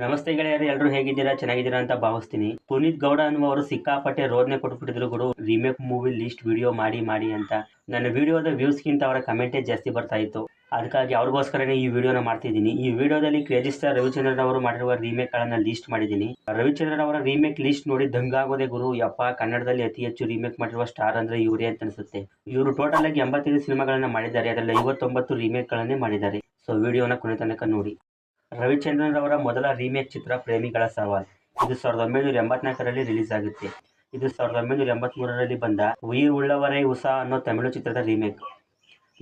ನಮಸ್ತೆ ಗೆಳೆಯರು ಎಲ್ಲರೂ ಹೇಗಿದ್ದೀರಾ? ಚೆನ್ನಾಗಿದ್ದೀರಾ ಅಂತ ಭಾವಿಸ್ತೀನಿ. ಪುನೀತ್ ಗೌಡ ಅನ್ನುವರು ಸಿಕ್ಕಾಪಟ್ಟೆ ರೋದನೆ ಕೊಟ್ಬಿಟ್ಟಿದ್ರು ಗುರು. ರಿಮೇಕ್ ಮೂವಿ ಲಿಸ್ಟ್ ವಿಡಿಯೋ ಮಾಡಿ ಮಾಡಿ ಅಂತ. ನನ್ನ ವಿಡಿಯೋದ ವ್ಯೂಸ್ಗಿಂತ ಅವರ ಕಮೆಂಟೇ ಜಾಸ್ತಿ ಬರ್ತಾ ಇತ್ತು. ಅದಕ್ಕಾಗಿ ಅವ್ರಿಗೋಸ್ಕರನೇ ಈ ವಿಡಿಯೋನ ಮಾಡ್ತಿದ್ದೀನಿ. ಈ ವಿಡಿಯೋದಲ್ಲಿ ಕ್ರೇಜಿ ಸ್ಟಾರ್ ರವಿಚಂದ್ರನ್ ಅವರು ಮಾಡಿರುವ ರೀಮೇಕ್ ಗಳನ್ನ ಲಿಸ್ಟ್ ಮಾಡಿದ್ದೀನಿ. ರವಿಚಂದ್ರನ್ ಅವರ ರೀಮೇಕ್ ಲಿಸ್ಟ್ ನೋಡಿ ದಂಗಾಗೋದೆ ಗುರು. ಯಪ್ಪ, ಕನ್ನಡದಲ್ಲಿ ಅತಿ ಹೆಚ್ಚು ರೀಮೇಕ್ ಮಾಡಿರುವ ಸ್ಟಾರ್ ಅಂದ್ರೆ ಇವರೇ ಅಂತ ಅನಿಸುತ್ತೆ. ಇವರು ಟೋಟಲ್ ಆಗಿ ಎಂಬತ್ತೈದು ಸಿನಿಮಾಗಳನ್ನ ಮಾಡಿದ್ದಾರೆ. ಅದರಲ್ಲಿ ಐವತ್ತೊಂಬತ್ತು ರೀಮೇಕ್ಗಳನ್ನೇ ಗಳನ್ನೇ ಮಾಡಿದ್ದಾರೆ. ಸೊ ವಿಡಿಯೋನ ಕೊನೆ ತನಕ ನೋಡಿ. ರವಿಚಂದ್ರನ್ ಅವರ ಮೊದಲ ರೀಮೇಕ್ ಚಿತ್ರ ಪ್ರೇಮಿಗಳ ಸವಾಲ್. ಇದು ಸಾವಿರದ ಒಂಬೈನೂರ ಎಂಬತ್ನಾಲ್ಕರಲ್ಲಿ ರಿಲೀಸ್ ಆಗುತ್ತೆ. ಇದು ಸಾವಿರದ ಒಂಬೈನೂರ ಎಂಬತ್ಮೂರರಲ್ಲಿ ಬಂದ ಉಯಿರ್ ಉಳ್ಳವರೇ ಉಸ ಅನ್ನೋ ತಮಿಳು ಚಿತ್ರದ ರೀಮೇಕ್.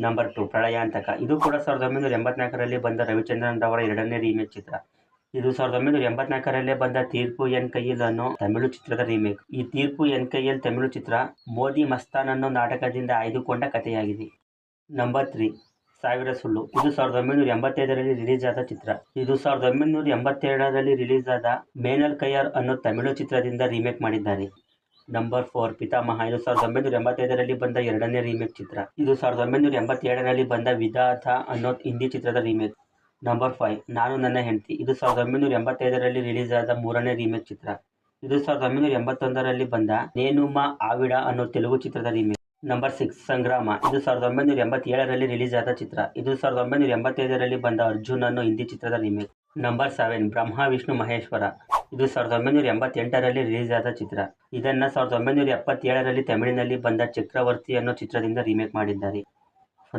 Number two, ಪ್ರಳಯಾಂತಕ. ಇದು ಕೂಡ ಸಾವಿರದ ಒಂಬೈನೂರ ಎಂಬತ್ನಾಲ್ಕರಲ್ಲಿ ಬಂದ ರವಿಚಂದ್ರನ್ ಅವರ ಎರಡನೇ ರೀಮೇಕ್ ಚಿತ್ರ. ಇದು ಸಾವಿರದ ಒಂಬೈನೂರ ಎಂಬತ್ನಾಲ್ಕರಲ್ಲೇ ಬಂದ ತೀರ್ಪು ಎನ್ ಕೈಯಲ್ ಅನ್ನೋ ತಮಿಳು ಚಿತ್ರದ ರೀಮೇಕ್. ಈ ತೀರ್ಪು ಎನ್ ಕೈಯಲ್ ತಮಿಳು ಚಿತ್ರ ಮೋದಿ ಮಸ್ತಾನ್ ಅನ್ನೋ ನಾಟಕದಿಂದ ಆಯ್ದುಕೊಂಡ ಕಥೆಯಾಗಿದೆ. ನಂಬರ್ ತ್ರೀ ಸಾವಿರ ಸುಳ್ಳು. ಇದು ಸಾವಿರದ ಒಂಬೈನೂರ ಎಂಬತ್ತೈದರಲ್ಲಿ ರಿಲೀಸ್ ಆದ ಚಿತ್ರ. ಇದು ಸಾವಿರದ ಒಂಬೈನೂರ ಎಂಬತ್ತೆರಡರಲ್ಲಿ ರಿಲೀಸ್ ಆದ ಮೇನಲ್ ಕೈಯರ್ ಅನ್ನೋ ತಮಿಳು ಚಿತ್ರದಿಂದ ರೀಮೇಕ್ ಮಾಡಿದ್ದಾರೆ ನಂಬರ್ ಫೋರ್ ಪಿತಾಮಹ. ಇದು ಸಾವಿರದ ಒಂಬೈನೂರ ಎಂಬತ್ತೈದರಲ್ಲಿ ಬಂದ ಎರಡನೇ ರೀಮೇಕ್ ಚಿತ್ರ. ಇದು ಸಾವಿರದ ಒಂಬೈನೂರ ಎಂಬತ್ತೇಳರಲ್ಲಿ ಬಂದ ವಿಧಾಥ ಅನ್ನೋ ಹಿಂದಿ ಚಿತ್ರದ ರೀಮೇಕ್. ನಂಬರ್ ಫೈವ್, ನಾನು ನನ್ನ ಹೆಂಡತಿ. ಇದು ಸಾವಿರದ ಒಂಬೈನೂರ ಎಂಬತ್ತೈದರಲ್ಲಿ ರಿಲೀಸ್ ಆದ ಮೂರನೇ ರೀಮೇಕ್ ಚಿತ್ರ. ಇದು ಸಾವಿರದ ಒಂಬೈನೂರ ಎಂಬತ್ತೊಂದರಲ್ಲಿ ಬಂದ ನೇನುಮ ಆವಿಡ ಅನ್ನೋ ತೆಲುಗು ಚಿತ್ರದ ರೀಮೇಕ್. ನಂಬರ್ ಸಿಕ್ಸ್ ಸಂಗ್ರಾಮ. ಇದು ಸಾವಿರದ ಒಂಬೈನೂರ ಎಂಬತ್ತೇಳರಲ್ಲಿ ರಿಲೀಸ್ ಆದ ಚಿತ್ರ. ಇದು ಸಾವಿರದ ಒಂಬೈನೂರ ಎಂಬತ್ತೈದರಲ್ಲಿ ಬಂದ ಅರ್ಜುನ್ ಅನ್ನೋ ಹಿಂದಿ ಚಿತ್ರದ remake number seven Brahma, Vishnu, Maheshwara. ಇದು ಸಾವಿರದ ಒಂಬೈನೂರ ಎಂಬತ್ತೆಂಟರಲ್ಲಿ ರಿಲೀಸ್ ಆದ ಚಿತ್ರ. ಇದನ್ನ ಸಾವಿರದ ಒಂಬೈನೂರ ಎಪ್ಪತ್ತೇಳರಲ್ಲಿ ತಮಿಳಿನಲ್ಲಿ ಬಂದ ಚಕ್ರವರ್ತಿ ಅನ್ನೋ ಚಿತ್ರದಿಂದ ರೀಮೇಕ್ ಮಾಡಿದ್ದಾರೆ.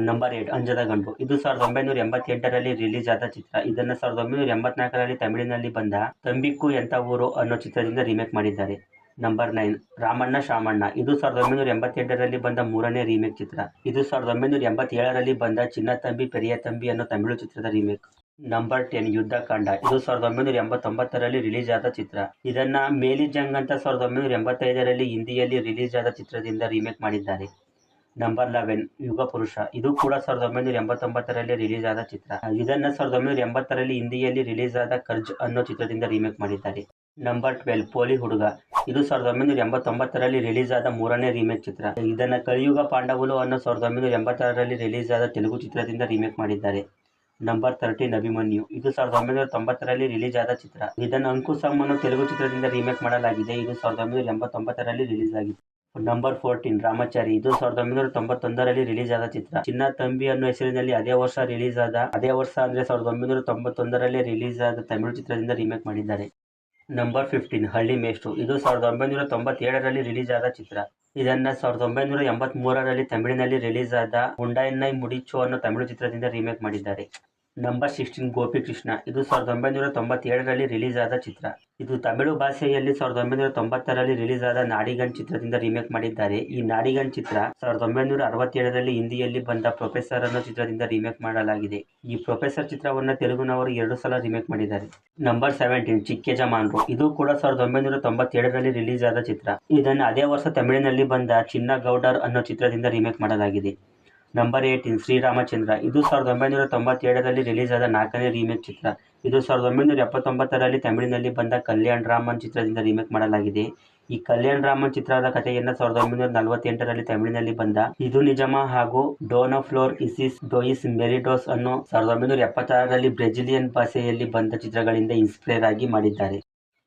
ನಂಬರ್ ಏಟ್ ಅಂಜದ ಗಂಡು. ಇದು ಸಾವಿರದ ಒಂಬೈನೂರ ಎಂಬತ್ತೆಂಟರಲ್ಲಿ ರಿಲೀಸ್ ಆದ ಚಿತ್ರ. ಇದನ್ನ ಸಾವಿರದ ಒಂಬೈನೂರ ಎಂಬತ್ನಾಲ್ಕರಲ್ಲಿ ತಮಿಳಿನಲ್ಲಿ ಬಂದ ತಂಬಿಕ್ಕು ಎಂತ ಊರು ಅನ್ನೋ ಚಿತ್ರದಿಂದ ರೀಮೇಕ್ ಮಾಡಿದ್ದಾರೆ. Number nine. ರಾಮಣ್ಣ ಶಾಮಣ್ಣ. ಇದು ಸಾವಿರದ ಒಂಬೈನೂರ ಎಂಬತ್ತೆಂಟರಲ್ಲಿ ಬಂದ ಮೂರನೇ ರೀಮೇಕ್ ಚಿತ್ರ. ಇದು ಸಾವಿರದ ಒಂಬೈನೂರ ಎಂಬತ್ತೇಳರಲ್ಲಿ ಬಂದ ಚಿನ್ನ ತಂಬಿ, ಪೆರಿಯ ತಂಬಿ ಅನ್ನೋ ತಮಿಳು ಚಿತ್ರದ ರೀಮೇಕ್. Number ten, Yuddhakanda. ಇದು ಸಾವಿರದ ಒಂಬೈನೂರ ಎಂಬತ್ತೊಂಬತ್ತರಲ್ಲಿ ರಿಲೀಸ್ ಆದ ಚಿತ್ರ. ಇದನ್ನ ಮೇಲಿ ಜಂಗ್ ಅಂತ ಸಾವಿರದ ಒಂಬೈನೂರ ಎಂಬತ್ತೈದರಲ್ಲಿ ಹಿಂದಿಯಲ್ಲಿ ರಿಲೀಸ್ ಆದ ಚಿತ್ರದಿಂದ ರೀಮೇಕ್ ಮಾಡಿದ್ದಾರೆ. ನಂಬರ್ ಲೆವೆನ್, ಯುಗ ಪುರುಷ. ಇದು ಕೂಡ ಸಾವಿರದ ಒಂಬೈನೂರ ಎಂಬತ್ತೊಂಬತ್ತರಲ್ಲಿ ರಿಲೀಸ್ ಆದ ಚಿತ್ರ. ಇದನ್ನ ಸಾವಿರದ ಒಂಬೈನೂರ ಎಂಬತ್ತರಲ್ಲಿ ಹಿಂದಿಯಲ್ಲಿ ರಿಲೀಸ್ ಆದ ಕರ್ಜ್ ಅನ್ನೋ ಚಿತ್ರದಿಂದ ರೀಮೇಕ್ ಮಾಡಿದ್ದಾರೆ. ನಂಬರ್ ಟ್ವೆಲ್, ಪೋಲಿ ಹುಡುಗ. ಇದು ಸಾವಿರದ ಒಂಬೈನೂರ ಎಂಬತ್ತೊಂಬತ್ತರಲ್ಲಿ ರಿಲೀಸ್ ಆದ ಮೂರನೇ ರೀಮೇಕ್ ಚಿತ್ರ. ಇದನ್ನ ಕಲಿಯುಗ ಪಾಂಡವುಲು ಅನ್ನೋ ಸಾವಿರದ ಒಂಬೈನೂರ ಎಂಬತ್ತಾರರಲ್ಲಿ ರಿಲೀಸ್ ಆದ ತೆಲುಗು ಚಿತ್ರದಿಂದ ರೀಮೇಕ್ ಮಾಡಿದ್ದಾರೆ. Number thirteen Abhimanyu. ಇದು ಸಾವಿರದ ಒಂಬೈನೂರ ತೊಂಬತ್ತರಲ್ಲಿ ರಿಲೀಸ್ ಆದ ಚಿತ್ರ. ಇದನ್ನು ಅಂಕುಸಮ್ ಅನ್ನೋ ತೆಲುಗು ಚಿತ್ರದಿಂದ ರೀಮೇಕ್ ಮಾಡಲಾಗಿದೆ. ಇದು ಸಾವಿರದ ಒಂಬೈನೂರ ಎಂಬತ್ತೊಂಬತ್ತರಲ್ಲಿ ರಿಲೀಸ್ ಆಗಿದೆ ನಂಬರ್ ಫೋರ್ಟೀನ್ ರಾಮಚಾರಿ. ಇದು ಸಾವಿರದ ಒಂಬೈನೂರ ತೊಂಬತ್ತೊಂದರಲ್ಲಿ ರಿಲೀಸ್ ಆದ ಚಿತ್ರ. ಚಿನ್ನ ತಂಬಿ ಅನ್ನೋ ಹೆಸರಿನಲ್ಲಿ ಅದೇ ವರ್ಷ ರಿಲೀಸ್ ಆದ ಅದೇ ವರ್ಷ ಅಂದ್ರೆ ಸಾವಿರದ ಒಂಬೈನೂರ ತೊಂಬತ್ತೊಂದರಲ್ಲಿ ರಿಲೀಸ್ ಆದ ತಮಿಳು ಚಿತ್ರದಿಂದ ರೀಮೇಕ್ ಮಾಡಿದ್ದಾರೆ. ನಂಬರ್ ಫಿಫ್ಟೀನ್ ಹಳ್ಳಿ ಮೇಷ್ಟ್ರು. ಇದು ಸಾವಿರದ ಒಂಬೈನೂರ ತೊಂಬತ್ತೇಳರಲ್ಲಿ ರಿಲೀಸ್ ಆದ ಚಿತ್ರ. ಇದನ್ನ ಸಾವಿರದ ಒಂಬೈನೂರ ಎಂಬತ್ಮೂರರಲ್ಲಿ ತಮಿಳಿನಲ್ಲಿ ರಿಲೀಸ್ ಆದ ಉಂಡಾಯನ್ನೈ ಮುಡಿಚು ಅನ್ನೋ ತಮಿಳು ಚಿತ್ರದಿಂದ ರೀಮೇಕ್ ಮಾಡಿದ್ದಾರೆ. Number sixteen Gopikrishna. ಇದು ಸಾವಿರದ ಒಂಬೈನೂರ ತೊಂಬತ್ತೇಳರಲ್ಲಿ ರಿಲೀಸ್ ಆದ ಚಿತ್ರ. ಇದು ತಮಿಳು ಭಾಷೆಯಲ್ಲಿ ಸಾವಿರದ ಒಂಬೈನೂರ ತೊಂಬತ್ತರಲ್ಲಿ ರಿಲೀಸ್ ಆದ ನಾಡಿಗನ್ ಚಿತ್ರದಿಂದ ರೀಮೇಕ್ ಮಾಡಿದ್ದಾರೆ. ಈ ನಾಡಿಗನ್ ಚಿತ್ರ ಸಾವಿರದ ಒಂಬೈನೂರ ಅರವತ್ತೇಳರಲ್ಲಿ ಹಿಂದಿಯಲ್ಲಿ ಬಂದ ಪ್ರೊಫೆಸರ್ ಅನ್ನೋ ಚಿತ್ರದಿಂದ ರೀಮೇಕ್ ಮಾಡಲಾಗಿದೆ. ಈ ಪ್ರೊಫೆಸರ್ ಚಿತ್ರವನ್ನು ತೆಲುಗುನವರು ಎರಡು ಸಲ ರೀಮೇಕ್ ಮಾಡಿದ್ದಾರೆ. Number seventeen, Chikkejamanru. ಇದು ಕೂಡ ಸಾವಿರದ ಒಂಬೈನೂರ ತೊಂಬತ್ತೇಳರಲ್ಲಿ ರಿಲೀಸ್ ಆದ ಚಿತ್ರ. ಇದನ್ನು ಅದೇ ವರ್ಷ ತಮಿಳಿನಲ್ಲಿ ಬಂದ ಚಿನ್ನ ಗೌಡರ್ ಅನ್ನೋ ಚಿತ್ರದಿಂದ ರೀಮೇಕ್ ಮಾಡಲಾಗಿದೆ. Number eighteen Sri Ramachandra. ಇದು ಸಾವಿರದ ಒಂಬೈನೂರ ತೊಂಬತ್ತೇಳರಲ್ಲಿ ರಿಲೀಸ್ ಆದ ನಾಲ್ಕನೇ ರೀಮೇಕ್ ಚಿತ್ರ. ಇದು ಸಾವಿರದ ಒಂಬೈನೂರ ಎಪ್ಪತ್ತೊಂಬತ್ತರಲ್ಲಿ ತಮಿಳಿನಲ್ಲಿ ಬಂದ ಕಲ್ಯಾಣ್ ರಾಮನ್ ಚಿತ್ರದಿಂದ ರೀಮೇಕ್ ಮಾಡಲಾಗಿದೆ. ಈ ಕಲ್ಯಾಣ್ ರಾಮನ್ ಚಿತ್ರದ ಕಥೆಯನ್ನು ಸಾವಿರದ ಒಂಬೈನೂರ ನಲವತ್ತೆಂಟರಲ್ಲಿ ತಮಿಳಿನಲ್ಲಿ ಬಂದ ಇದು ನಿಜಮ ಹಾಗೂ ಡೋನೋಫ್ಲೋರ್ ಇಸಿಸ್ ಡೋಯಿಸ್ ಮೆರಿಡೋಸ್ ಅನ್ನು ಸಾವಿರದ ಒಂಬೈನೂರ ಎಪ್ಪತ್ತಾರರಲ್ಲಿ ಬ್ರೆಜಿಲಿಯನ್ ಭಾಷೆಯಲ್ಲಿ ಬಂದ ಚಿತ್ರಗಳಿಂದ ಇನ್ಸ್ಪೈರ್ ಆಗಿ ಮಾಡಿದ್ದಾರೆ.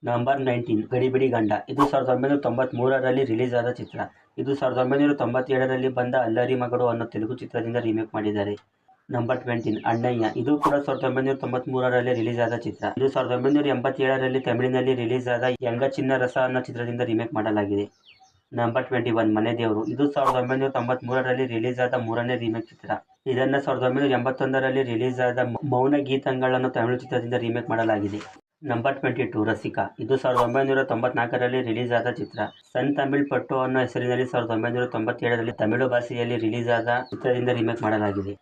ನಂಬರ್ ನೈನ್ಟೀನ್ ಗಡಿಬಿಡಿ ಗಂಡ. ಇದು ಸಾವಿರದ ಒಂಬೈನೂರ ತೊಂಬತ್ತ್ ಮೂರರಲ್ಲಿ ರಿಲೀಸ್ ಆದ ಚಿತ್ರ. ಇದು ಸಾವಿರದ ಒಂಬೈನೂರ ತೊಂಬತ್ತೇಳರಲ್ಲಿ ಬಂದ ಅಲ್ಲರಿ ಮಗಳು ಅನ್ನೋ ತೆಲುಗು ಚಿತ್ರದಿಂದ ರೀಮೇಕ್ ಮಾಡಿದ್ದಾರೆ. Number twenty Annayya. ಇದು ಕೂಡ ಸಾವಿರದ ಒಂಬೈನೂರ ತೊಂಬತ್ಮೂರರಲ್ಲಿ ರಿಲೀಸ್ ಆದ ಚಿತ್ರ. ಇದು ಸಾವಿರದ ಒಂಬೈನೂರ ಎಂಬತ್ತೇಳರಲ್ಲಿ ತಮಿಳಿನಲ್ಲಿ ರಿಲೀಸ್ ಆದ ಯಂಗ ಚಿನ್ನ ರಸ ಅನ್ನೋ ಚಿತ್ರದಿಂದ ರೀಮೇಕ್ ಮಾಡಲಾಗಿದೆ. ನಂಬರ್ ಟ್ವೆಂಟಿ ಒನ್ ಮನೆ ದೇವರು. ಇದು ಸಾವಿರದ ಒಂಬೈನೂರ ತೊಂಬತ್ಮೂರರಲ್ಲಿ ರಿಲೀಸ್ ಆದ ಮೂರನೇ ರೀಮೇಕ್ ಚಿತ್ರ. ಇದನ್ನ ಸಾವಿರದ ಒಂಬೈನೂರ ಎಂಬತ್ತೊಂದರಲ್ಲಿ ರಿಲೀಸ್ ಆದ ಮೌನ ಗೀತಗಳನ್ನು ತಮಿಳು ಚಿತ್ರದಿಂದ ರೀಮೇಕ್ ಮಾಡಲಾಗಿದೆ. Number twenty two, Rasika. ಇದು ಸಾವಿರದ ಒಂಬೈನೂರ ತೊಂಬತ್ನಾಲ್ಕರಲ್ಲಿ ರಿಲೀಸ್ ಆದ ಚಿತ್ರ. ಸನ್ ತಮಿಳ್ ಪಟ್ಟು ಅನ್ನೋ ಹೆಸರಿನಲ್ಲಿ ಸಾವಿರದ ಒಂಬೈನೂರ ತೊಂಬತ್ತೇಳರಲ್ಲಿ ತಮಿಳು ಭಾಷೆಯಲ್ಲಿ ರಿಲೀಸ್ ಆದ ಚಿತ್ರದಿಂದ ರೀಮೇಕ್ ಮಾಡಲಾಗಿದೆ.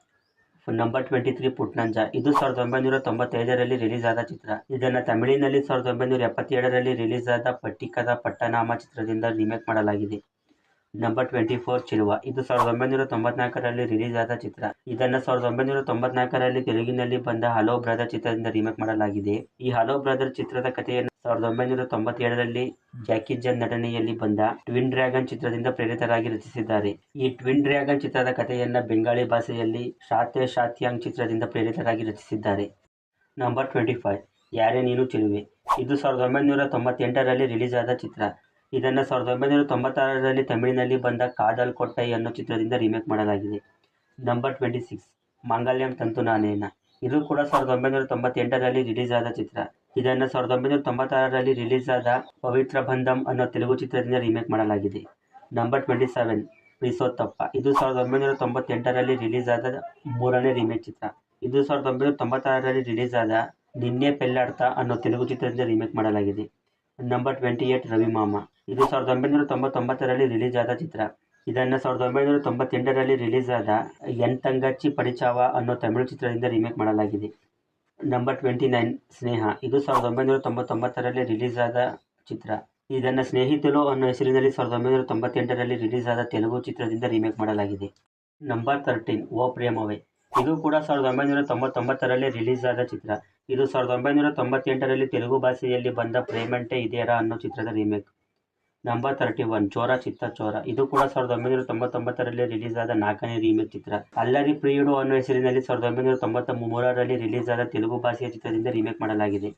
Number twenty three Putnanja. ಇದು ಸಾವಿರದ ಒಂಬೈನೂರ ತೊಂಬತ್ತೈದರಲ್ಲಿ ರಿಲೀಸ್ ಆದ ಚಿತ್ರ. ಇದನ್ನು ತಮಿಳಿನಲ್ಲಿ ಸಾವಿರದ ಒಂಬೈನೂರ ಎಪ್ಪತ್ತೇಳರಲ್ಲಿ ರಿಲೀಸ್ ಆದ ಪಟ್ಟಿಕದ ಪಟ್ಟನಾಮ ಚಿತ್ರದಿಂದ ರೀಮೇಕ್ ಮಾಡಲಾಗಿದೆ. ನಂಬರ್ ಟ್ವೆಂಟಿ ಫೋರ್ ಚಿಲುವ ಇದು ಸಾವಿರದ ಒಂಬೈನೂರ ತೊಂಬತ್ನಾಲ್ಕರಲ್ಲಿ ರಿಲೀಸ್ ಆದ ಚಿತ್ರ. ಇದನ್ನು ಸಾವಿರದ ಒಂಬೈನೂರ ತೊಂಬತ್ನಾಲ್ಕರಲ್ಲಿ ತೆಲುಗಿನಲ್ಲಿ ಬಂದ ಹಲೋ ಬ್ರದರ್ ಚಿತ್ರದಿಂದ ರೀಮೇಕ್ ಮಾಡಲಾಗಿದೆ. ಈ ಹಲೋ ಬ್ರದರ್ ಚಿತ್ರದ ಕಥೆಯನ್ನು ಸಾವಿರದ ಒಂಬೈನೂರ ತೊಂಬತ್ತೇಳರಲ್ಲಿ ಜಾಕಿ ಜನ್ ನಟನೆಯಲ್ಲಿ ಬಂದ ಟ್ವಿನ್ ಡ್ರ್ಯಾಗನ್ ಚಿತ್ರದಿಂದ ಪ್ರೇರಿತರಾಗಿ ರಚಿಸಿದ್ದಾರೆ. ಈ ಟ್ವಿನ್ ಡ್ರ್ಯಾಗನ್ ಚಿತ್ರದ ಕಥೆಯನ್ನು ಬೆಂಗಾಳಿ ಭಾಷೆಯಲ್ಲಿ ಶಾತೆ ಶಾತ್ಯಾಂಗ್ ಚಿತ್ರದಿಂದ ಪ್ರೇರಿತರಾಗಿ ರಚಿಸಿದ್ದಾರೆ. ನಂಬರ್ ಟ್ವೆಂಟಿ ಫೈವ್ ಯಾರೇ ನೀನು ಚಿಲುವೆ. ಇದು ಸಾವಿರದ ಒಂಬೈನೂರ ತೊಂಬತ್ತೆಂಟರಲ್ಲಿ ರಿಲೀಸ್ ಆದ ಚಿತ್ರ. ಇದನ್ನು ಸಾವಿರದ ಒಂಬೈನೂರ ತೊಂಬತ್ತಾರರಲ್ಲಿ ತಮಿಳಿನಲ್ಲಿ ಬಂದ ಕಾದಲ್ ಕೊಟ್ಟೈ ಅನ್ನೋ ಚಿತ್ರದಿಂದ ರೀಮೇಕ್ ಮಾಡಲಾಗಿದೆ. ನಂಬರ್ ಟ್ವೆಂಟಿ ಸಿಕ್ಸ್ ಮಾಂಗಲ್ಯಂ ತಂತು ನಾನೇನ. ಇದು ಕೂಡ ಸಾವಿರದ ಒಂಬೈನೂರ ತೊಂಬತ್ತೆಂಟರಲ್ಲಿ ರಿಲೀಸ್ ಆದ ಚಿತ್ರ. ಇದನ್ನು ಸಾವಿರದ ಒಂಬೈನೂರ ತೊಂಬತ್ತಾರರಲ್ಲಿ ರಿಲೀಸ್ ಆದ ಪವಿತ್ರ ಬಂಧಂ ಅನ್ನೋ ತೆಲುಗು ಚಿತ್ರದಿಂದ ರಿಮೇಕ್ ಮಾಡಲಾಗಿದೆ. Number twenty seven Preethsodthappa. ಇದು ಸಾವಿರದ ಒಂಬೈನೂರ ತೊಂಬತ್ತೆಂಟರಲ್ಲಿ ರಿಲೀಸ್ ಆದ ಮೂರನೇ ರೀಮೇಕ್ ಚಿತ್ರ. ಇದು ಸಾವಿರದ ಒಂಬೈನೂರ ತೊಂಬತ್ತಾರರಲ್ಲಿ ರಿಲೀಸ್ ಆದ ನಿನ್ನೆ ಪೆಲ್ಲಾಡ್ತಾ ಅನ್ನೋ ತೆಲುಗು ಚಿತ್ರದಿಂದ ರಿಮೇಕ್ ಮಾಡಲಾಗಿದೆ. Number twenty eight Ravimama. ಇದು ಸಾವಿರದ ಒಂಬೈನೂರ ತೊಂಬತ್ತೊಂಬತ್ತರಲ್ಲಿ ರಿಲೀಸ್ ಆದ ಚಿತ್ರ. ಇದನ್ನು ಸಾವಿರದ ಒಂಬೈನೂರ ತೊಂಬತ್ತೆಂಟರಲ್ಲಿ ರಿಲೀಸ್ ಆದ ಎನ್ ತಂಗಚ್ಚಿ ಪಡಿಚಾವ ಅನ್ನೋ ತಮಿಳು ಚಿತ್ರದಿಂದ ರೀಮೇಕ್ ಮಾಡಲಾಗಿದೆ. Number twenty nine Sneha. ಇದು ಸಾವಿರದ ಒಂಬೈನೂರ ತೊಂಬತ್ತೊಂಬತ್ತರಲ್ಲಿ ರಿಲೀಸ್ ಆದ ಚಿತ್ರ. ಇದನ್ನು ಸ್ನೇಹಿತರು ಅನ್ನೋ ಹೆಸರಿನಲ್ಲಿ ಸಾವಿರದ ಒಂಬೈನೂರ ತೊಂಬತ್ತೆಂಟರಲ್ಲಿ ರಿಲೀಸ್ ಆದ ತೆಲುಗು ಚಿತ್ರದಿಂದ ರೀಮೇಕ್ ಮಾಡಲಾಗಿದೆ. ನಂಬರ್ ತರ್ಟೀನ್ ಓ ಪ್ರೇಮವೇ. ಇದು ಕೂಡ ಸಾವಿರದ ಒಂಬೈನೂರ ತೊಂಬತ್ತೊಂಬತ್ತರಲ್ಲಿ ರಿಲೀಸ್ ಆದ ಚಿತ್ರ. ಇದು ಸಾವಿರದ ಒಂಬೈನೂರ ತೊಂಬತ್ತೆಂಟರಲ್ಲಿ ತೆಲುಗು ಭಾಷೆಯಲ್ಲಿ ಬಂದ ಪ್ರೇಮಂಟೆ ಇದೆಯರ ಅನ್ನೋ ಚಿತ್ರದ ರೀಮೇಕ್ ನಂಬರ್ ತರ್ಟಿ ಒನ್ ಚೋರ ಚಿತ್ತ ಚೋರ. ಇದು ಕೂಡ ಸಾವಿರದ ಒಂಬೈನೂರ ತೊಂಬತ್ತೊಂಬತ್ತರಲ್ಲಿ ರಿಲೀಸ್ ಆದ ನಾಲ್ಕನೇ ರೀಮೇಕ್ ಚಿತ್ರ. ಅಲ್ಲರಿ ಪ್ರಿಯುಡು ಅನ್ನೋ ಹೆಸರಿನಲ್ಲಿ ಸಾವಿರದ ಒಂಬೈನೂರ ತೊಂಬತ್ತ ಮೂರರಲ್ಲಿ ರಿಲೀಸ್ ಆದ ತೆಲುಗು ಭಾಷೆಯ ಚಿತ್ರದಿಂದ ರೀಮೇಕ್ ಮಾಡಲಾಗಿದೆ.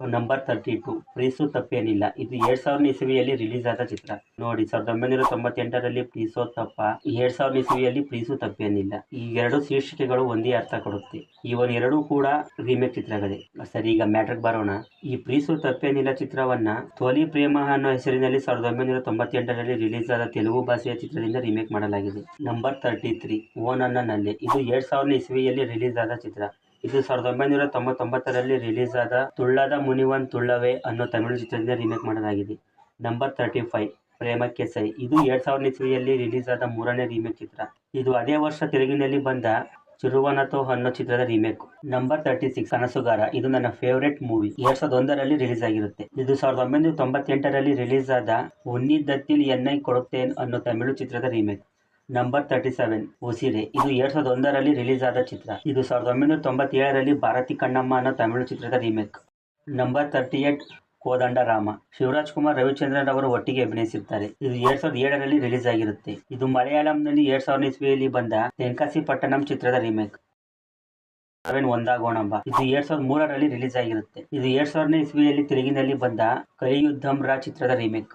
ನಂಬರ್ ತರ್ಟಿ ಟು, ಪ್ರೀಸು ತಪ್ಪೇನಿಲ್ಲ. ಇದು ಎರಡ್ ಸಾವಿರದ ಇಸವಿಯಲ್ಲಿ ರಿಲೀಸ್ ಆದ ಚಿತ್ರ. ನೋಡಿ ಸಾವಿರದ ಒಂಬೈನೂರ ತೊಂಬತ್ತೆಂಟರಲ್ಲಿ ಪ್ರೀಸೋ ತಪ್ಪ ಎರಡ್ ಸಾವಿರದ ಇಸವಿಯಲ್ಲಿ ಪ್ರೀಸು ತಪ್ಪೇನಿಲ್ಲ. ಈ ಎರಡು ಶೀರ್ಷಿಕೆಗಳು ಒಂದೇ ಅರ್ಥ ಕೊಡುತ್ತೆ. ಇವನ್ ಎರಡೂ ಕೂಡ ರೀಮೇಕ್ ಚಿತ್ರಗಳೇ. ಸರಿ, ಈಗ ಮ್ಯಾಟ್ರಿಕ್ ಬರೋಣ. ಈ ಪ್ರೀಸು ತಪ್ಪೇನಿಲ್ಲ ಚಿತ್ರವನ್ನ ತೋಲಿ ಪ್ರೇಮ ಅನ್ನೋ ಹೆಸರಿನಲ್ಲಿ ಸಾವಿರದ ಒಂಬೈನೂರ ತೊಂಬತ್ತೆಂಟರಲ್ಲಿ ರಿಲೀಸ್ ಆದ ತೆಲುಗು ಭಾಷೆಯ ಚಿತ್ರದಿಂದ ರಿಮೇಕ್ ಮಾಡಲಾಗಿದೆ. ನಂಬರ್ ತರ್ಟಿ ತ್ರೀ ಓನ್ ಅನ್ನ ನಲ್ಲಿ ಇದು ಎರಡ್ ಸಾವಿರದ ಇಸವಿಯಲ್ಲಿ ರಿಲೀಸ್ ಆದ ಚಿತ್ರ. ಇದು ಸಾವಿರದ ಒಂಬೈನೂರ ತೊಂಬತ್ತೊಂಬತ್ತರಲ್ಲಿ ರಿಲೀಸ್ ಆದ ತುಳ್ಳದ ಮುನಿವನ್ ತುಳ್ಳವೇ ಅನ್ನೋ ತಮಿಳು ಚಿತ್ರದಿಂದ ರಿಮೇಕ್ ಮಾಡಲಾಗಿದೆ. ನಂಬರ್ ತರ್ಟಿ ಫೈವ್ ಪ್ರೇಮಕ್ಕೆ ಸೈ. ಇದು ಎರಡ್ ಸಾವಿರದ ಇಸ್ವಿಯಲ್ಲಿ ರಿಲೀಸ್ ಆದ ಮೂರನೇ ರೀಮೇಕ್ ಚಿತ್ರ. ಇದು ಅದೇ ವರ್ಷ ತೆಲುಗಿನಲ್ಲಿ ಬಂದ ಚಿರುವನತೋ ಅನ್ನೋ ಚಿತ್ರದ remake number thirty six Kanasugara ಇದು ನನ್ನ ಫೇವರೆಟ್ ಮೂವಿ ಎರಡ್ ಸಾವಿರದ ಒಂದರಲ್ಲಿ ರಿಲೀಸ್ ಆಗಿರುತ್ತೆ ಇದು ಸಾವಿರದ ಒಂಬೈನೂರ ತೊಂಬತ್ತೆಂಟರಲ್ಲಿ ರಿಲೀಸ್ ಆದ ಉನ್ನಿದ್ದತ್ತಿಲ್ ಎನ್ನೈ ಕೊಡುತ್ತೇನ್ ಅನ್ನೋ ತಮಿಳು ಚಿತ್ರದ remake number thirty seven Usire. ಇದು ಎರಡ್ ಸಾವಿರದ ಒಂದರಲ್ಲಿ ರಿಲೀಸ್ ಆದ ಚಿತ್ರ. ಇದು ಸಾವಿರದ ಒಂಬೈನೂರ ತೊಂಬತ್ತೇಳರಲ್ಲಿ ಭಾರತಿ ಕಣ್ಣಮ್ಮ ಅನ್ನೋ ತಮಿಳು ಚಿತ್ರದ remake number thirty eight Kodanda Rama. Shivaraj Kumar Ravichandran ಅವರು ಒಟ್ಟಿಗೆ ಅಭಿನಯಿಸಿರ್ತಾರೆ. ಇದು ಎರಡ್ ಸಾವಿರದ ಏಳರಲ್ಲಿ ರಿಲೀಸ್ ಆಗಿರುತ್ತೆ ಇದು ಮಲಯಾಳಂನಲ್ಲಿ ಎರಡ್ ಸಾವಿರದ ಇಸ್ವಿಯಲ್ಲಿ ಬಂದ ತೆಂಕಾಸಿ ಪಟ್ಟಣಂ ಚಿತ್ರದ ರೀಮೇಕ್ ಸೆವೆನ್ ಒಂದಾಗೋಣಂಬ. ಇದು ಎರಡ್ ಸಾವಿರದ ಮೂರರಲ್ಲಿ ರಿಲೀಸ್ ಆಗಿರುತ್ತೆ ಇದು ಎರಡ್ ಸಾವಿರನೇ ಇಸ್ವಿಯಲ್ಲಿ ತೆಲುಗಿನಲ್ಲಿ ಬಂದ ಕಲಿಯುದ್ಧಂ ರಾ ಚಿತ್ರದ ರೀಮೇಕ್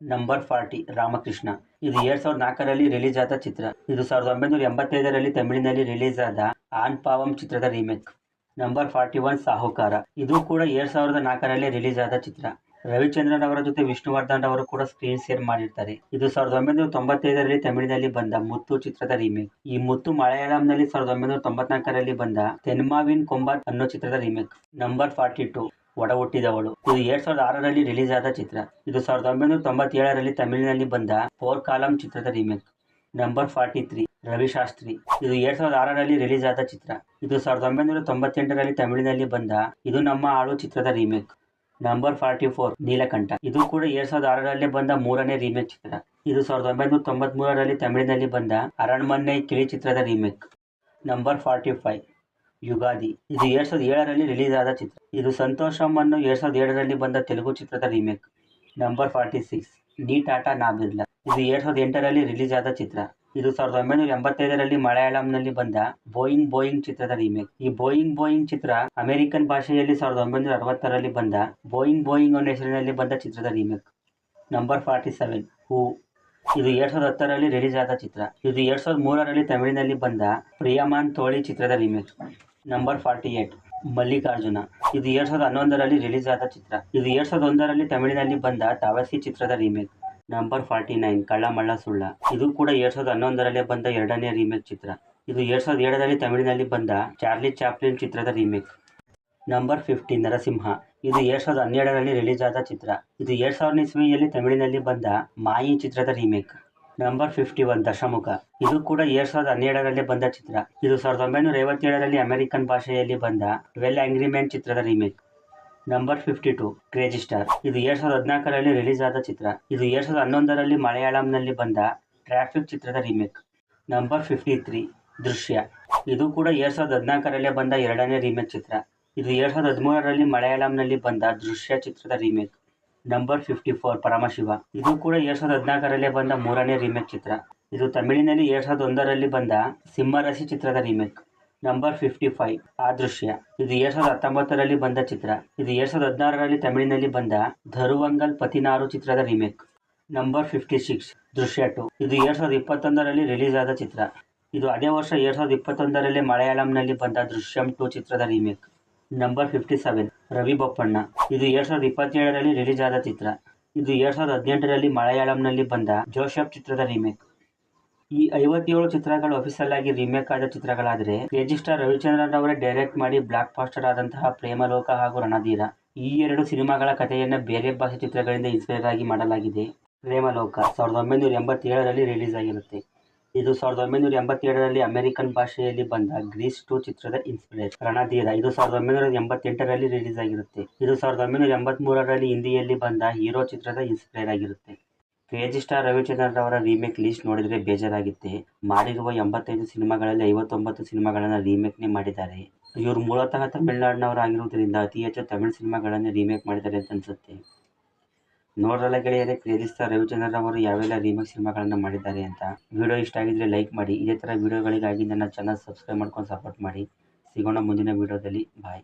ನಂಬರ್ ಫಾರ್ಟಿ ರಾಮಕೃಷ್ಣ. ಇದು ಎರಡ್ ಸಾವಿರದ ನಾಲ್ಕರಲ್ಲಿ ರಿಲೀಸ್ ಆದ ಚಿತ್ರ. ಇದು ಸಾವಿರದ ಒಂಬೈನೂರ ಎಂಬತ್ತೈದರಲ್ಲಿ ತಮಿಳಿನಲ್ಲಿ ರಿಲೀಸ್ ಆದ ಆನ್ ಪಾವಂ ಚಿತ್ರದ ರೀಮೇಕ್. ನಂಬರ್ ಫಾರ್ಟಿ ಒನ್ ಸಾಹುಕಾರ. ಇದು ಕೂಡ ಎರಡ್ ಸಾವಿರದ ನಾಲ್ಕರಲ್ಲಿ ರಿಲೀಸ್ ಆದ ಚಿತ್ರ. ರವಿಚಂದ್ರನ್ ಅವರ ಜೊತೆ ವಿಷ್ಣುವರ್ಧನ್ ಅವರು ಕೂಡ ಸ್ಕ್ರೀನ್ ಶೇರ್ ಮಾಡಿರ್ತಾರೆ. ಇದು ಸಾವಿರದ ಒಂಬೈನೂರ ತೊಂಬತ್ತೈದರಲ್ಲಿ ತಮಿಳಿನಲ್ಲಿ ಬಂದ ಮುತ್ತು ಚಿತ್ರದ ರೀಮೇಕ್. ಈ ಮುತ್ತು ಮಲಯಾಳಂನಲ್ಲಿ ಸಾವಿರದ ಒಂಬೈನೂರ ತೊಂಬತ್ನಾಲ್ಕರಲ್ಲಿ ಬಂದ ತೆನ್ಮಾವಿನ್ ಕೊಂಬಾರ್ ಅನ್ನೋ ಚಿತ್ರದ ರೀಮೇಕ್. Number forty to. ಒಡ ಹುಟ್ಟಿದವಳು ಇದು ಎರಡ್ ಸಾವಿರದ ಆರರಲ್ಲಿ ರಿಲೀಸ್ ಆದ ಚಿತ್ರ. ಇದು ಸಾವಿರದ ಒಂಬೈನೂರ ತೊಂಬತ್ತೇಳರಲ್ಲಿ ತಮಿಳಿನಲ್ಲಿ ಬಂದ ಫೋರ್ ಕಾಲಂ ಚಿತ್ರದ remake. Number forty three Ravi Shastri ಇದು ಎರಡ್ ಸಾವಿರದ ಆರರಲ್ಲಿ ರಿಲೀಸ್ ಆದ ಚಿತ್ರ. ಇದು ಸಾವಿರದ ಒಂಬೈನೂರ ತೊಂಬತ್ತೆಂಟರಲ್ಲಿ ತಮಿಳಿನಲ್ಲಿ ಬಂದ ಇದು ನಮ್ಮ ಆಳು ಚಿತ್ರದ remake. Number forty four Neelakanta. ಇದು ಕೂಡ ಎರಡ್ ಸಾವಿರದ ಆರರಲ್ಲಿ ಬಂದ ಮೂರನೇ ರೀಮೇಕ್ ಚಿತ್ರ. ಇದು ಸಾವಿರದ ಒಂಬೈನೂರ ತೊಂಬತ್ಮೂರರಲ್ಲಿ ತಮಿಳಿನಲ್ಲಿ ಬಂದ ಅರಣ್ಮನ್ನೈ ಕಿಳಿ ಚಿತ್ರದ remake. Number forty five Yugadi. ಇದು ಎರಡ್ ಸಾವಿರದ ಏಳರಲ್ಲಿ ರಿಲೀಸ್ ಆದ ಚಿತ್ರ. ಇದು ಸಂತೋಷ್ ಅಮ್ಮನ್ನು ಎರಡ್ ಸಾವಿರದ ಏಳರಲ್ಲಿ ಬಂದ ತೆಲುಗು ಚಿತ್ರದ ರೀಮೇಕ್ ನಂಬರ್ ಫಾರ್ಟಿ ಸಿಕ್ಸ್ ನೀ ಟಾಟಾ ನಾ ಬಿರ್ಲಾ. ಇದು ಎರಡ್ ಸಾವಿರದ ಎಂಟರಲ್ಲಿ ರಿಲೀಸ್ ಆದ ಚಿತ್ರ. ಇದು ಸಾವಿರದ ಒಂಬೈನೂರ ಎಂಬತ್ತೈದರಲ್ಲಿ ಮಲಯಾಳಂನಲ್ಲಿ ಬಂದ ಬೋಯಿಂಗ್ ಬೋಯಿಂಗ್ ಚಿತ್ರದ ರೀಮೇಕ್ ಈ ಬೋಯಿಂಗ್ ಬೋಯಿಂಗ್ ಚಿತ್ರ ಅಮೆರಿಕನ್ ಭಾಷೆಯಲ್ಲಿ ಸಾವಿರದ ಒಂಬೈನೂರ ಅರವತ್ತರಲ್ಲಿ ಬಂದ ಬೋಯಿಂಗ್ ಬೋಯಿಂಗ್ ಅನ್ನೋ ಹೆಸರಿನಲ್ಲಿ ಬಂದ ಚಿತ್ರದ remake number forty seven Hoo. ಇದು ಎರಡ್ ಸಾವಿರದ ಹತ್ತರಲ್ಲಿ ರಿಲೀಸ್ ಆದ ಚಿತ್ರ. ಇದು ಎರಡ್ ಸಾವಿರದ ಮೂರರಲ್ಲಿ ತಮಿಳಿನಲ್ಲಿ ಬಂದ ಪ್ರಿಯಮಾನ್ ತೋಳಿ ಚಿತ್ರದ remake number forty eight Mallikarjuna. ಇದು ಎರಡ್ ಸಾವಿರದ ಹನ್ನೊಂದರಲ್ಲಿ ರಿಲೀಸ್ ಆದ ಚಿತ್ರ. ಇದು ಎರಡ್ ಸಾವಿರದ ಒಂದರಲ್ಲಿ ತಮಿಳಿನಲ್ಲಿ ಬಂದ ತಾವಸಿ ಚಿತ್ರದ remake number forty nine Kallamalla Sulla. ಇದು ಕೂಡ ಎರಡ್ ಸಾವಿರದ ಹನ್ನೊಂದರಲ್ಲಿ ಬಂದ ಎರಡನೇ ರೀಮೇಕ್ ಚಿತ್ರ. ಇದು ಎರಡ್ ಸಾವಿರದ ಏಳರಲ್ಲಿ ತಮಿಳಿನಲ್ಲಿ ಬಂದ ಚಾರ್ಲಿ ಚಾಪ್ಲಿನ್ ಚಿತ್ರದ ರೀಮೇಕ್ ನಂಬರ್ ಫಿಫ್ಟಿ ನರಸಿಂಹ. ಇದು ಎರಡ್ ಸಾವಿರದ ಹನ್ನೆರಡರಲ್ಲಿ ರಿಲೀಸ್ ಆದ ಚಿತ್ರ. ಇದು ಎರಡ್ ಸಾವಿರದ ಇಸ್ವಿಯಲ್ಲಿ ತಮಿಳಿನಲ್ಲಿ ಬಂದ ಮಾಯಿ ಚಿತ್ರದ remake. Number fifty one Dashamukha. ಇದು ಕೂಡ ಎರಡ್ ಸಾವಿರದ ಹನ್ನೆರಡರಲ್ಲಿ ಬಂದ ಚಿತ್ರ. ಇದು ಸಾವಿರದ ಒಂಬೈನೂರ ಐವತ್ತೇಳರಲ್ಲಿ ಅಮೆರಿಕನ್ ಭಾಷೆಯಲ್ಲಿ ಬಂದ ಟ್ವೆಲ್ ಆಂಗ್ರಿ ಚಿತ್ರದ remake. Number fifty two, crazy star. ಇದು ಎರಡ್ ಸಾವಿರದ ಹದಿನಾಲ್ಕರಲ್ಲಿ ರಿಲೀಸ್ ಆದ ಚಿತ್ರ. ಇದು ಎರಡ್ ಸಾವಿರದ ಹನ್ನೊಂದರಲ್ಲಿ ಮಲಯಾಳಂನಲ್ಲಿ ಬಂದ ಟ್ರಾಫಿಕ್ ಚಿತ್ರದ ರೀಮೇಕ್. ನಂಬರ್ ಫಿಫ್ಟಿ ತ್ರೀ, ದೃಶ್ಯ. ಇದು ಕೂಡ ಎರಡ್ ಸಾವಿರದ ಹದಿನಾಲ್ಕರಲ್ಲೇ ಬಂದ ಎರಡನೇ ರೀಮೇಕ್ ಚಿತ್ರ. ಇದು ಎರಡ್ ಸಾವಿರದ ಹದಿಮೂರರಲ್ಲಿ ಮಲಯಾಳಂನಲ್ಲಿ ಬಂದ ದೃಶ್ಯ ಚಿತ್ರದ remake, number fifty four Paramashiva. ಇದು ಕೂಡ ಎರಡ್ ಸಾವಿರದ ಹದಿನಾಲ್ಕರಲ್ಲೇ ಬಂದ ಮೂರನೇ ರೀಮೇಕ್ ಚಿತ್ರ. ಇದು ತಮಿಳಿನಲ್ಲಿ ಎರಡ್ ಸಾವಿರದ ಒಂದರಲ್ಲಿ ಬಂದ ಸಿಂಹರಸಿ ಚಿತ್ರದ ರೀಮೇಕ್, ನಂಬರ್ ಫಿಫ್ಟಿ ಫೈವ್. ಆ ದೃಶ್ಯ, ಇದು ಎರಡ್ ಸಾವಿರದ ಹತ್ತೊಂಬತ್ತರಲ್ಲಿ ಬಂದ ಚಿತ್ರ. ಇದು ಎರಡ್ ಸಾವಿರದ ಹದಿನಾರರಲ್ಲಿ ತಮಿಳಿನಲ್ಲಿ ಬಂದ ಧರುವಂಗಲ್ ಪತಿನಾರು ಚಿತ್ರದ remake, number fifty six. Drishya two, ಇದು ಎರಡ್ ಸಾವಿರದ ಇಪ್ಪತ್ತೊಂದರಲ್ಲಿ ರಿಲೀಸ್ ಆದ ಚಿತ್ರ. ಇದು ಅದೇ ವರ್ಷ ಎರಡ್ ಸಾವಿರದ ಇಪ್ಪತ್ತೊಂದರಲ್ಲಿ ಮಲಯಾಳಂನಲ್ಲಿ ಬಂದ ದೃಶ್ಯಂ ಟು ಚಿತ್ರದ remake. Number fifty seven, Ravi Bopanna. ಇದು ಎರಡ್ ಸಾವಿರದ ಇಪ್ಪತ್ತೇಳರಲ್ಲಿ ರಿಲೀಸ್ ಆದ ಚಿತ್ರ. ಇದು ಎರಡ್ ಸಾವಿರದ ಹದಿನೆಂಟರಲ್ಲಿ ಮಲಯಾಳಂನಲ್ಲಿ ಬಂದ ಜೋಶಪ್ ಚಿತ್ರದ ರೀಮೇಕ್. ಈ ಐವತ್ತೇಳು ಚಿತ್ರಗಳು ಅಫಿಷಿಯಲ್ ಆಗಿ ರೀಮೇಕ್ ಆದ ಚಿತ್ರಗಳಾದರೆ ರೆಜಿಸ್ಟರ್ ಸ್ಟಾರ್ ರವಿಚಂದ್ರನ್ ಅವರೇ ಡೈರೆಕ್ಟ್ ಮಾಡಿ ಬ್ಲಾಕ್ ಫಾಸ್ಟರ್ ಆದಂತಹ ಪ್ರೇಮಲೋಕ ಹಾಗೂ ರಣಧೀರ. ಈ ಎರಡು ಸಿನಿಮಾಗಳ ಕಥೆಯನ್ನು ಬೇರೆ ಭಾಷೆ ಚಿತ್ರಗಳಿಂದ ಇನ್ಸ್ಪೈರ್ ಆಗಿ ಮಾಡಲಾಗಿದೆ ಪ್ರೇಮಲೋಕ. ಸಾವಿರದ ಒಂಬೈನೂರ ಎಂಬತ್ತೇಳರಲ್ಲಿ ರಿಲೀಸ್ ಆಗಿರುತ್ತೆ. ಇದು ಸಾವಿರದ ಒಂಬೈನೂರ ಎಂಬತ್ತೇಳರಲ್ಲಿ ಅಮೆರಿಕನ್ ಭಾಷೆಯಲ್ಲಿ ಬಂದ ಗ್ರೀಸ್ ಟು ಚಿತ್ರದ ಇನ್ಸ್ಪಿರೇಷನ್ ರಣಧೀರ, ಇದು ಸಾವಿರದ ಒಂಬೈನೂರ ಎಂಬತ್ತೆಂಟರಲ್ಲಿ ರಿಲೀಸ್ ಆಗಿರುತ್ತೆ. ಇದು ಸಾವಿರದ ಒಂಬೈನೂರ ಎಂಬತ್ಮೂರರಲ್ಲಿ ಹಿಂದಿಯಲ್ಲಿ ಬಂದ ಹೀರೋ ಚಿತ್ರದ ಇನ್ಸ್ಪೈರ್ ಆಗಿರುತ್ತೆ. ಕ್ರೇಜಿ ಸ್ಟಾರ್ ರವಿಚಂದ್ರನ್ ಅವರ ರೀಮೇಕ್ ಲಿಸ್ಟ್ ನೋಡಿದ್ರೆ ಬೇಜಾರಾಗುತ್ತೆ. ಮಾಡಿರುವ ಎಂಬತ್ತೈದು ಸಿನಿಮಾಗಳಲ್ಲಿ ಐವತ್ತೊಂಬತ್ತು ಸಿನಿಮಾಗಳನ್ನು ರೀಮೇಕ್ನೇ ಮಾಡಿದ್ದಾರೆ. ಇವರು ಮೂಲತಃ ತಮಿಳುನಾಡಿನವರಾಗಿರುವುದರಿಂದ ಅತಿ ಹೆಚ್ಚು ತಮಿಳು ಸಿನಿಮಾಗಳನ್ನೇ ರೀಮೇಕ್ ಮಾಡಿದ್ದಾರೆ ಅಂತ ಅನ್ಸುತ್ತೆ. ನೋಡ್ರಲ್ಲ ಗೆಳೆಯರೇ ಸ್ಟಾರ್ ರವಿಚಂದ್ರನ್ ಅವರು ಯಾವೆಲ್ಲ ರೀಮೇಕ್ ಸಿನಿಮಾಗಳನ್ನು ಮಾಡಿದ್ದಾರೆ ಅಂತ. ವಿಡಿಯೋ ಇಷ್ಟ ಆಗಿದ್ರೆ ಲೈಕ್ ಮಾಡಿ, ಇದೇ ಥರ ವಿಡಿಯೋಗಳಿಗಾಗಿ ನನ್ನ ಚಾನಲ್ ಸಬ್ಸ್ಕ್ರೈಬ್ ಮಾಡ್ಕೊಂಡು ಸಪೋರ್ಟ್ ಮಾಡಿ. ಸಿಗೋಣ ಮುಂದಿನ ವಿಡಿಯೋದಲ್ಲಿ. ಬಾಯ್